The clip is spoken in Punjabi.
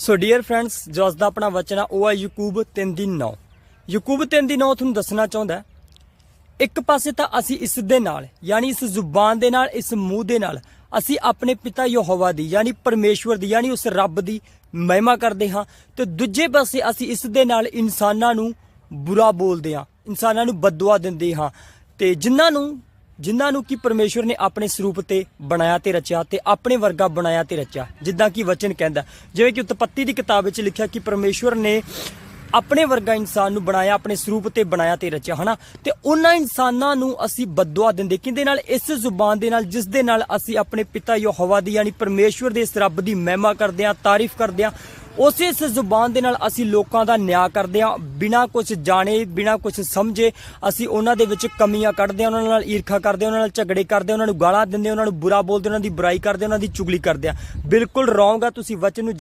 ਸੋ ਡੀਅਰ ਫਰੈਂਡਸ ਜੋ ਅੱਜ ਦਾ ਆਪਣਾ ਵਚਨ ਆ, ਉਹ ਹੈ ਯਕੂਬ 3 ਦੀ 9 ਯਕੂਬ 3 ਦੀ 9 ਤੁਹਾਨੂੰ ਦੱਸਣਾ ਚਾਹੁੰਦਾ ਇੱਕ ਪਾਸੇ ਤਾਂ ਅਸੀਂ ਇਸ ਦੇ ਨਾਲ, ਯਾਨੀ ਇਸ ਜ਼ੁਬਾਨ ਦੇ ਨਾਲ, ਇਸ ਮੂੰਹ ਦੇ ਨਾਲ, ਅਸੀਂ ਆਪਣੇ ਪਿਤਾ ਯਹੋਵਾ ਦੀ, ਯਾਨੀ ਪਰਮੇਸ਼ਵਰ ਦੀ, ਯਾਨੀ ਉਸ ਰੱਬ ਦੀ ਮਹਿਮਾ ਕਰਦੇ ਹਾਂ। ਤੇ ਦੂਜੇ ਪਾਸੇ ਅਸੀਂ ਇਸ ਦੇ ਨਾਲ ਇਨਸਾਨਾਂ ਨੂੰ ਬੁਰਾ ਬੋਲਦੇ ਹਾਂ, ਇਨਸਾਨਾਂ ਨੂੰ ਬਦਦੁਆ ਦਿੰਦੇ ਹਾਂ। ਤੇ ਜਿਨ੍ਹਾਂ ਨੂੰ ਜਿਨ੍ਹਾਂ ਨੂੰ ਕਿ ਪਰਮੇਸ਼ਵਰ ਨੇ ਆਪਣੇ ਸਰੂਪ ਤੇ ਬਣਾਇਆ ਤੇ ਰਚਿਆ ਤੇ ਆਪਣੇ ਵਰਗਾ ਬਣਾਇਆ ਤੇ ਰਚਿਆ। ਜਿੱਦਾਂ ਕਿ ਵਚਨ ਕਹਿੰਦਾ, ਜਿਵੇਂ ਕਿ ਉਤਪੱਤੀ ਦੀ ਕਿਤਾਬ ਵਿੱਚ ਲਿਖਿਆ ਕਿ ਪਰਮੇਸ਼ਵਰ ਨੇ ਆਪਣੇ ਵਰਗਾ ਇਨਸਾਨ ਨੂੰ ਬਣਾਇਆ, ਆਪਣੇ ਸਰੂਪ ਤੇ ਬਣਾਇਆ ਤੇ ਰਚਿਆ, ਹਨਾ? ਤੇ ਉਹਨਾਂ ਇਨਸਾਨਾਂ ਨੂੰ ਅਸੀਂ ਬਦਦੁਆ ਦਿੰਦੇ। ਕਿਹਦੇ ਨਾਲ? ਇਸ ਜ਼ੁਬਾਨ ਦੇ ਨਾਲ, ਜਿਸ ਦੇ ਨਾਲ ਅਸੀਂ ਆਪਣੇ ਪਿਤਾ ਯਹੋਵਾ ਦੀ, ਯਾਨੀ ਪਰਮੇਸ਼ਵਰ ਦੇ ਇਸ ਰੱਬ ਦੀ ਮਹਿਮਾ ਕਰਦੇ ਹਾਂ, ਤਾਰੀਫ ਕਰਦੇ ਹਾਂ। ਉਸੇ ਇਸ ਜ਼ੁਬਾਨ ਦੇ ਨਾਲ ਅਸੀਂ ਲੋਕਾਂ ਦਾ ਨਿਆਂ ਕਰਦੇ ਹਾਂ। ਬਿਨਾਂ ਕੁਝ ਜਾਣੇ, ਬਿਨਾਂ ਕੁਝ ਸਮਝੇ ਅਸੀਂ ਉਹਨਾਂ ਦੇ ਵਿੱਚ ਕਮੀਆਂ ਕੱਢਦੇ ਹਾਂ, ਉਹਨਾਂ ਨਾਲ ਈਰਖਾ ਕਰਦੇ ਹਾਂ, ਉਹਨਾਂ ਨਾਲ ਝਗੜੇ ਕਰਦੇ ਹਾਂ, ਉਹਨਾਂ ਨੂੰ ਗਾਲਾਂ ਦਿੰਦੇ ਹਾਂ, ਉਹਨਾਂ ਨੂੰ ਬੁਰਾ ਬੋਲਦੇ ਉਹਨਾਂ ਦੀ ਬੁਰਾਈ ਕਰਦੇ ਉਹਨਾਂ ਦੀ ਚੁਗਲੀ ਕਰਦੇ ਹਾਂ। ਬਿਲਕੁਲ ਰੋਂਗ ਆ, ਤੁਸੀਂ ਵਚਨ ਨੂੰ